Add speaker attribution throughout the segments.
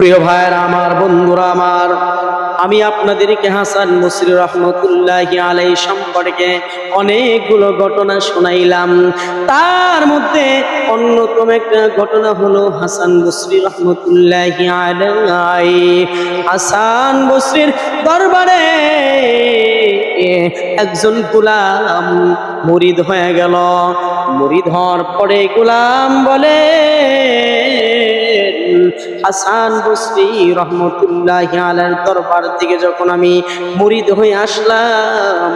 Speaker 1: প্রিয় ভাইয়েরা আমার, বন্ধুরা আমার, আমি আপনাদেরকে হাসান মুসরি রহমতুল্লাহ আলাই সম্পর্কে অনেকগুলো ঘটনা শোনাইলাম। তার মধ্যে অন্যতম একটা ঘটনা হলো হাসান বসরি রহমতুল্লাহ আলাই হাসান বসরির দরবারে একজন গুলাম মুরিদ হয়ে গেল। মুরিদ হওয়ার পরে গুলাম বলে হাসান বসরি রহমতুল্লাহ আলার দরবার দিকে যখন আমি মুরিদ হয়ে আসলাম,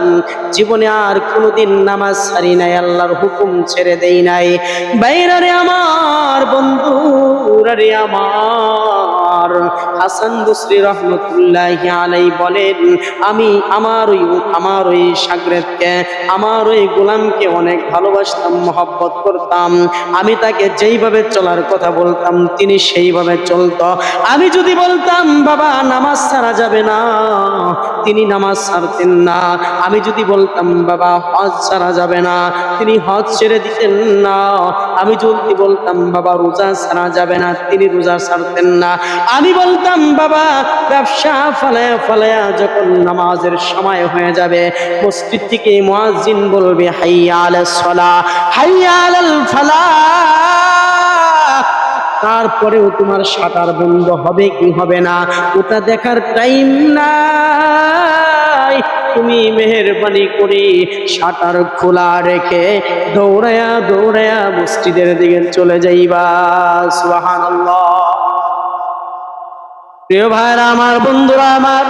Speaker 1: জীবনে আর কোনোদিন নামাজ ছাড়ি নাই, আল্লাহর হুকুম ছেড়ে দেই নাই। বাইরারে আমার বন্ধু রে আমার হাসান বসরি রহমতুল্লাহ আলাই বলেন, আমি আমার ওই আমার ওই সাগরেদকে আমার ওই গোলামকে অনেক ভালোবাসতাম, মহব্বত করতাম। আমি তাকে যেইভাবে চলার কথা বলতাম, তিনি সেইভাবে চলত। আমি যদি বলতাম, বাবা, নামাজ ছাড়া যাবে না। তিনি নামাজ ছাড়তেন না। আমি যদি বলতাম, বাবা, হজ ছাড়া যাবে না। তিনি হজ ছেড়ে দিতেন না। আমি যদি বলতাম, বাবা, রোজা ছাড়া যাবে না, তিনি রোজা ছাড়তেন না। আমি বলতাম, বাবা, ব্যবসা ফালায়া ফালায়া যখন নামাজের সময় হয়ে যাবে, মসজিদ থেকে মুয়াজ্জিন বলবে, হাইয়া আলাস সালা, হাইয়া আলাল ফালাহ তারপরেও তোমার শাটার বন্ধ হবে কি হবে না, ওটা দেখার টাইম নাই তুমি মেহরবানি করে শাটার খোলা রেখে দৌড়ায়া দৌড়ায়া মসজিদের দিকে চলে যাইবা সুহান প্রিয় ভাইরা, আমার বন্ধুরা, আমার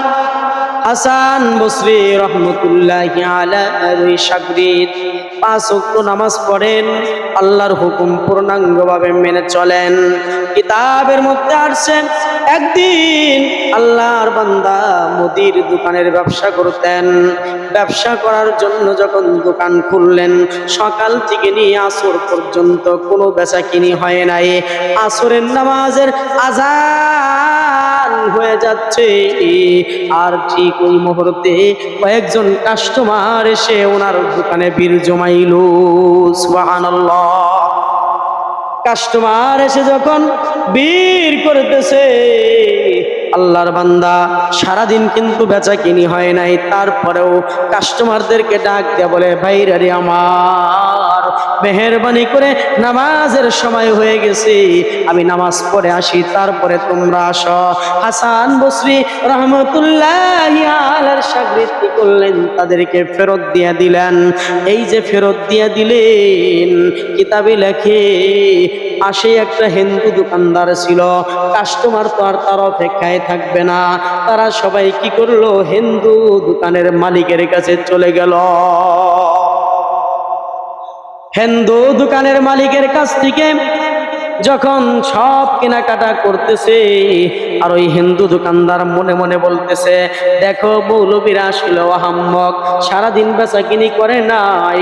Speaker 1: হাসান বসরি রহমতুল্লাহ আলাই পাঁচ ওয়াক্ত নামাজ পড়েন, আল্লাহর হুকুম পূর্ণাঙ্গভাবে মেনে চলেন। কিতাবের মধ্যে আসছেন একদিন আল্লাহর বান্দা মুদির দোকানের ব্যবসা করতেন। ব্যবসা করার জন্য যখন দোকান খুললেন, সকাল থেকে নিয়ে আসর পর্যন্ত কোনো বেচা কিনি হয় নাই। আসরের নামাজের আজান হয়ে যাচ্ছে। আর ঠিক ওই মুহূর্তে কয়েকজন কাস্টমার এসে ওনার দোকানে বীর জমাইল। কাস্টমার এসে যখন বীর করতেছে, আল্লাহর বান্দা সারাদিন কিন্তু বেচা কিনি হয় নাই। তারপরেও কাস্টমারদেরকে ডাক দিয়ে বলে, ভাইরা রে আমার। মেহরবানি করে নামাজের সময় হয়ে গেছে। আমি নামাজ পড়ে আসি, তারপরে তোমরা আসো। হাসান বসরি রহমতুল্লাহ আলার সাগৃতি করলেন, তাদেরকে ফেরত দিয়ে দিলেন। এই যে ফেরত দিয়ে দিলেন, কিতাবে লেখে, পাশে একটা হিন্দু দোকানদার ছিল। কাস্টমার তো আর তার অপেক্ষায় থাকবে না। তারা সবাই কি করল? হিন্দু দোকানের মালিকের কাছে চলে গেল। হিন্দু দোকানের মালিকের কাছ থেকে যখন সব কেনাকাটা করতেছে, আর ওই হিন্দু দোকানদার মনে মনে বলতেছে, দেখো মৌলবীরা আসলে আহাম্মক সারাদিন বেচা কিনি করে নাই,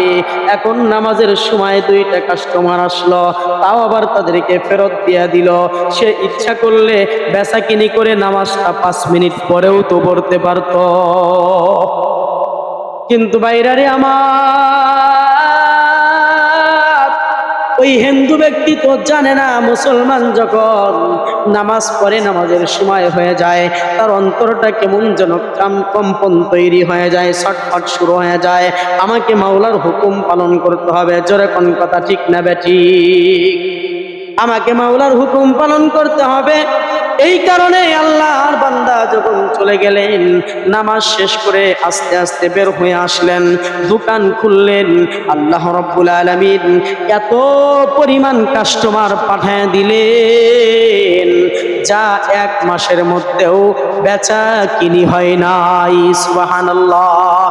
Speaker 1: এখন নামাজের সময় দুইটা কাস্টমার আসলো, তাও আবার তাদেরকে ফেরত দিয়া দিল। সে ইচ্ছা করলে বেচা কিনি করে নামাজটা পাঁচ মিনিট পরেও তো পড়তে পারতো। কিন্তু বাইরারে আমার ওই হিন্দু ব্যক্তি তো জানে না মুসলমান যখন নামাজ পড়ে নামাজের সময় হয়ে যায়, তার অন্তরটা কেমন যেন কাম- কম্পন তৈরি হয়ে যায়, ছটফট শুরু হয়ে যায়। আমাকে মাওলার হুকুম পালন করতে হবে, জোরে কোন কথা ঠিক না বেঠিক আমাকে মাওলার হুকুম পালন করতে হবে এই কারণে আল্লাহর বান্দা যখন চলে গেলেন, নামাজ শেষ করে আস্তে আস্তে বের হয়ে আসলেন, দোকান খুললেন, আল্লাহ রব্বুল আলমিন এত পরিমাণ কাস্টমার পাঠায় দিলেন, যা এক মাসের মধ্যেও বেচা কিনি হয় নাই, সুবহানাল্লাহ।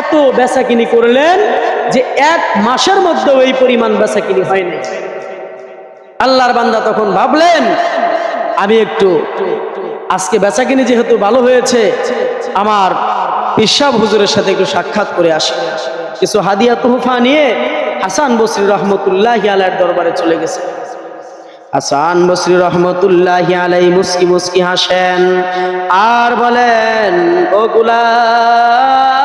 Speaker 1: এত বেচা কিনি করলেন যে এক মাসের মধ্যেও এই পরিমাণ বেচা কিনি হয় নাই। আল্লাহর বান্দা তখন ভাবলেন আমি একটু আজকে বেচাকিনি যেহেতু ভালো হয়েছে, আমার পিসাব হুজুরের সাথে একটু সাক্ষাৎ করে আসি। কিছু হাদিয়া তোহফা নিয়ে হাসান বসরি রহমতুল্লাহ আলার দরবারে চলে গেছে। হাসান বসরি রহমতুল্লাহ আলাই মুসকি মুসকি হাসেন, আর বলেন, ও গুলাম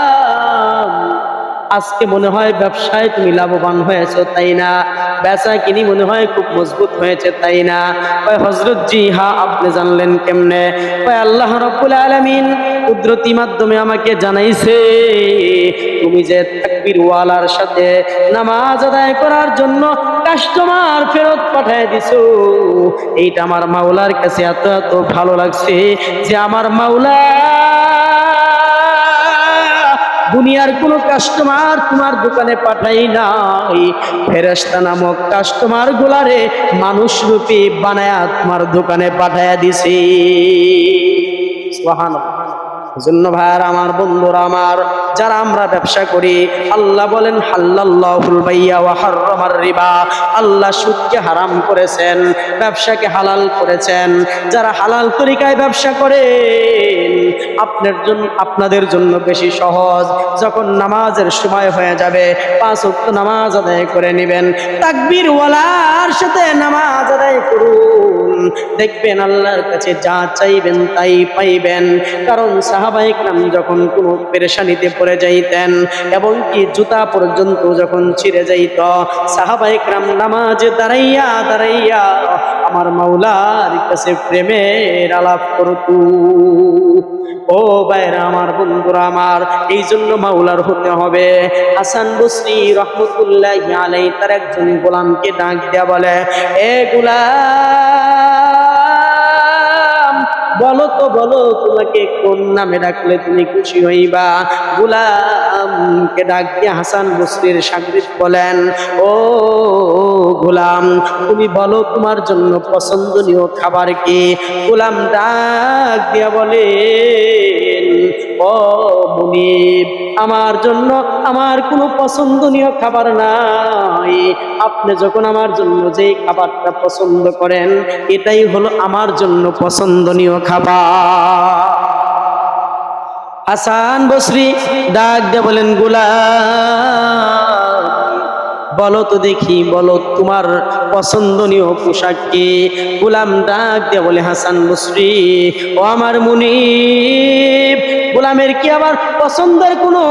Speaker 1: আজকে মনে হয় ব্যবসায় তুমি লাভবান হয়েছো, তাই না? বেচা কিনি মনে হয় খুব মজবুত হয়েছে, তাই না? কয় হজরত জি, হা, আপনি জানলেন কেমনে? কয়, আল্লাহ রব্বুল আলামিন কুদরতি মাধ্যমে আমাকে জানাইছে, তুমি যে তাকবীর ওয়ালার সাথে নামাজ আদায় করার জন্য কাস্টমার ফেরত পাঠায় দিছো, এইটা আমার মাওলার কাছে এত এত ভালো লাগছে যে আমার মাওলা দুনিয়ার কোনো কাস্টমার তোমার দোকানে পাঠাই নাই। ফেরেশতা নামক কাস্টমার গুলারে মানুষ রূপী বানায়া তোমার দোকানে পাঠায়া দিছে। জন্য ভাইয়ার আমার, বন্ধুরা আমার, যারা আমরা ব্যবসা করি, আল্লাহ বলেন, হাল্লাল্লাহুল বাইয়া রিবা। আল্লাহ সুদকে হারাম করেছেন, ব্যবসাকে হালাল করেছেন। যারা হালাল তরিকায় ব্যবসা করেন আপনার জন্য, আপনাদের জন্য বেশি সহজ। যখন নামাজের সময় হয়ে যাবে, পাঁচ ওয়াক্ত নামাজ আদায় করে নেবেন। তাকবীর ওয়ালার সাথে নামাজ আদায় করুন। দেখবেন আল্লাহর কাছে যা চাইবেন তাই পাইবেন। কারণ সাহাবাহিক নাম যখন কোনো পেরেশানিতে পড়ে যাইতেন এবং কি জুতা পর্যন্ত যখন ছিঁড়ে যাইত সাহাবাহিক নাম নামাজে দাঁড়াইয়া দাঁড়াইয়া আমার মাওলার কাছে প্রেমের আলাপ করতু। ও বাইরা আমার, বন্ধুরা আমার এই জন্য মাওলার হতে হবে। হাসান বসরি রহমতুল্লাহ আলাই তার একজন গোলামকে ডাক দেয়া বলে, এ গোলাম! বলো তো, বলো, তোমাকে কোন নামে ডাকলে তুমি খুশি হইবা? গুলাম কে দিয়ে হাসান বসরির সাগরিত বলেন, ও গুলাম, তুমি বলো তোমার জন্য পছন্দনীয় খাবার কি? গোলাম ডাক দিয়া বলেন ও মুনিব, আমার জন্য আমার কোনো পছন্দনীয় খাবার নাই। আপনি যখন আমার জন্য যে খাবারটা পছন্দ করেন, এটাই হলো আমার জন্য পছন্দনীয় খাবার। হাসান বসরি ডাক দিয়ে বলেন, গোলাম, বলো তো দেখি, বলো তোমার পছন্দনীয় পোশাক কি? গোলাম ডাক দিয়ে বলে, হাসান বসরি, ও আমার মুনিব গোলামের কি আবার পছন্দের কোনো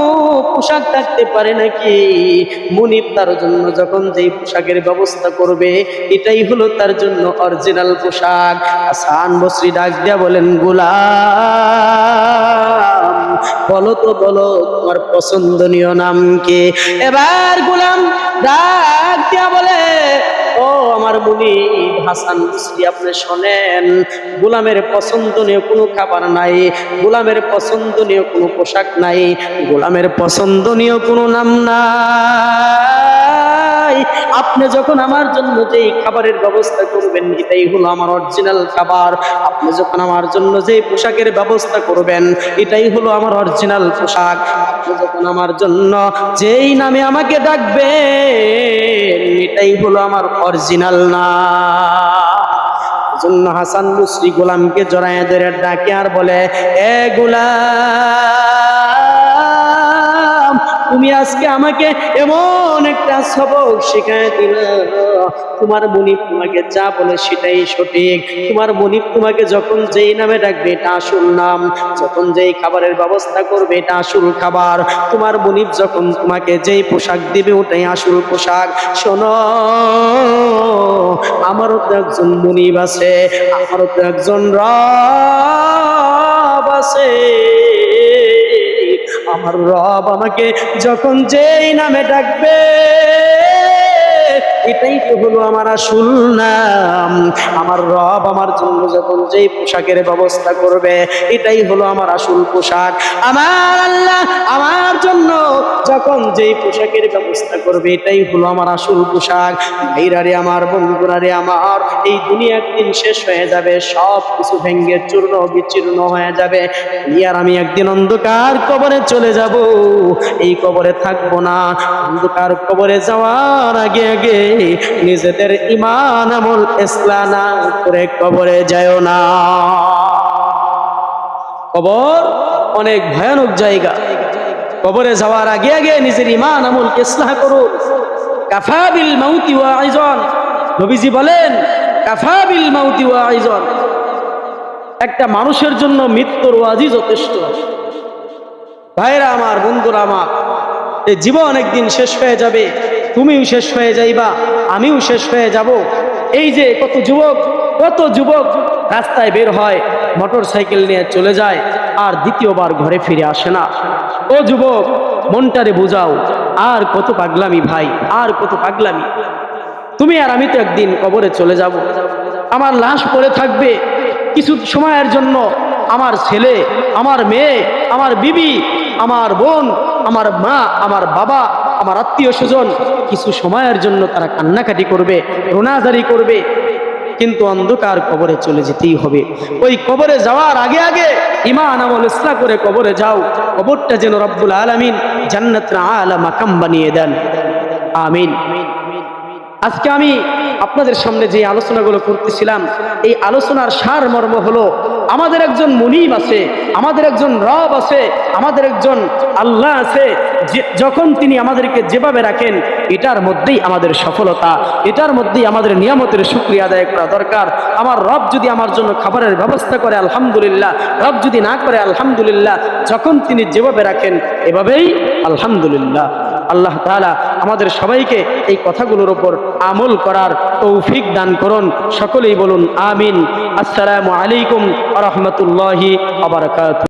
Speaker 1: পোশাক থাকতে পারে নাকি? মুনিব তার জন্য যখন যেই পোশাকের ব্যবস্থা করবে, এটাই হলো তার জন্য অরিজিনাল পোশাক। হাসান বসরি ডাক দিয়া বলেন, গোলাম, বলো তো, বলো, তোমার পছন্দনীয় নাম কে? এবার গোলাম ডাক দিয়া বলে আমার মুনি হাসান মুসলি, আপনি শোনেন, গোলামের নিয়ে কোনো খাবার নাই, গোলামের নিয়ে কোনো পোশাক নাই, গোলামের পছন্দনীয় কোনো নাম নাই আপনি যখন আমার জন্য যেই খাবারের ব্যবস্থা করবেন, এটাই হলো আমার অরিজিনাল খাবার। আপনি যখন আমার জন্য যেই পোশাকের ব্যবস্থা করবেন, এটাই হলো আমার অরিজিনাল পোশাক। আপনি যখন আমার জন্য যেই নামে আমাকে ডাকবেন, এটাই হলো আমার অরিজিনাল না। জন্য হাসান মুসরি গোলামকে জড়ায় ডাকে আর বলে, এ গোলাম তুমি আজকে আমাকে এমন একটা সবক শেখায় দিল। তোমার মনিব তোমাকে যা বলে সেটাই সঠিক। তোমার মনিব তোমাকে যখন যেই নামে ডাকবে, এটা আসল নাম। যখন যেই খাবারের ব্যবস্থা করবে, এটা আসল খাবার। তোমার মনিব যখন তোমাকে যেই পোশাক দিবে, ওটাই আসল পোশাক। শোনো, আমারও তো একজন মনিব আছে, আমারও তো একজন রব আছে। আমার রব আমাকে যখন যেই নামে ডাকবে এটাই তো হলো আমার আসল নাম। আমার রব আমার জন্য যখন যেই পোশাকের ব্যবস্থা করবে, এটাই হলো আমার আসল পোশাক। আমার আল্লাহ আমার জন্য যখন যেই পোশাকের ব্যবস্থা করবে, এটাই হলো আমার আসল পোশাক। ভাইরারে আমার বন্ধুরারে আমার, এই দুনিয়া একদিন শেষ হয়ে যাবে সব কিছু ভেঙ্গে চূর্ণ বিচ্ছিন্ন হয়ে যাবে। আর আমি একদিন অন্ধকার কবরে চলে যাব। এই কবরে থাকব না। অন্ধকার কবরে যাওয়ার আগে আগে নিজেদের ইমান আমল ইসলানা করে কবরে যায় না। কবর অনেক ভয়ানক জায়গা। কবরে যাওয়ার আগে আগে নিজের ইমান আমল ইসলাহ করুন। কাফাবিল মাউতি ওয়া আইজন। নবীজি বলেন কাফাবিল মাউতি ওয়া আইজন। একটা মানুষের জন্য মৃত্যুর ওয়াজি যথেষ্ট। ভাইরা আমার, বন্ধুরা আমার, এই জীবন একদিন শেষ হয়ে যাবে। তুমিও শেষ হয়ে যাইবা, আমিও শেষ হয়ে যাব। এই যে কত যুবক কত যুবক রাস্তায় বের হয়, মোটর সাইকেল নিয়ে চলে যায়, আর দ্বিতীয়বার ঘরে ফিরে আসে না। ও যুবক, মনটারে বোঝাও, আর কত পাগলামি ভাই, আর কত পাগলামি। তুমি আর আমি তো একদিন কবরে চলে যাব। আমার লাশ পড়ে থাকবে কিছু সময়ের জন্য। আমার ছেলে, আমার মেয়ে, আমার বিবি, আমার বোন, আমার মা, আমার বাবা আমার আত্মীয় স্বজন কিছু সময়ের জন্য তারা কান্নাকাটি করবে, রোনাজারি করবে। কিন্তু অন্ধকার কবরে চলে যেতেই হবে। ওই কবরে যাওয়ার আগে আগে ইমান আমল ইসলা করে কবরে যাও। কবরটা যেন রব্বুল আলমিন জান্নাত আলা মাকাম বানিয়ে দেন। আমিন। আজকে আমি আপনাদের সামনে যে আলোচনাগুলো করতেছিলাম, এই আলোচনার সার মর্ম হলো, আমাদের একজন মুনিম আছে, আমাদের একজন রব আছে, আমাদের একজন আল্লাহ আছে যখন তিনি আমাদেরকে যেভাবে রাখেন, এটার মধ্যেই আমাদের সফলতা, এটার মধ্যেই আমাদের নিয়ামতের শুক্রিয়া আদায় করা দরকার। আমার রব যদি আমার জন্য খাবারের ব্যবস্থা করে, আলহামদুলিল্লাহ, রব যদি না করে, আলহামদুলিল্লাহ, যখন তিনি যেভাবে রাখেন, এভাবেই আলহামদুলিল্লাহ। আল্লাহ তালা আমাদের সবাইকে এই কথাগুলোর ওপর আমল করার তৌফিক দান করুন। সকলেই বলুন, আমিন। আসসালামু আলাইকুম রহমতুল্লাহি আবরকাত